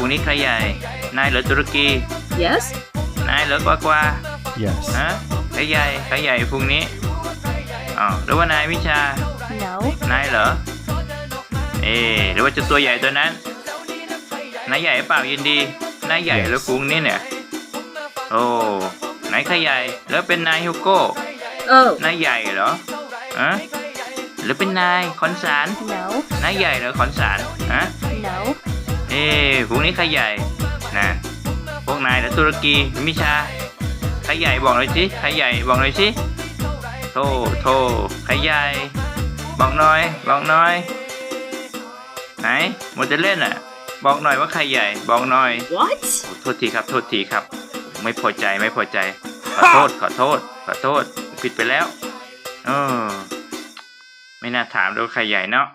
พรุ่งนี้ใครใหญ่ นายเหรอตุรกี Yes? นายเหรอกว่ากว่า Yes. ฮะใครใหญ่ใครใหญ่พรุ่งนี้อ๋อหรือว่านายวิชา No. นายเหรอ เอ๊ะหรือว่าจะตัวใหญ่ตัวนั้น นายใหญ่เปล่ายินดี นายใหญ่ Yes แล้วกรุงนี่เนี่ย โอ้นายใครใหญ่แล้วเป็นนายฮิวโก้ Oh. นายใหญ่เหรอฮะหรือเป็นนายคอนสาร No. นายใหญ่เหรอคอนสารฮะ No. เอ๊ะ พรุ่งนี้ใครใหญ่นะพวกนายเหรอตุรกีมิชาใครใหญ่บอกหน่อยสิใครใหญ่บอกหน่อยสิโทโทใครใหญ่บอกหน่อยบอกหน่อยไหนหมดจะเล่นอะ บอกหน่อยว่าใครใหญ่บอกหน่อย What? โอ้โทษทีครับโทษทีครับ ไม่พอใจไม่พอใจ ขอโทษขอโทษขอโทษผิดไปแล้วเออไม่น่าถามด้วยว่าใครใหญ่เนาะ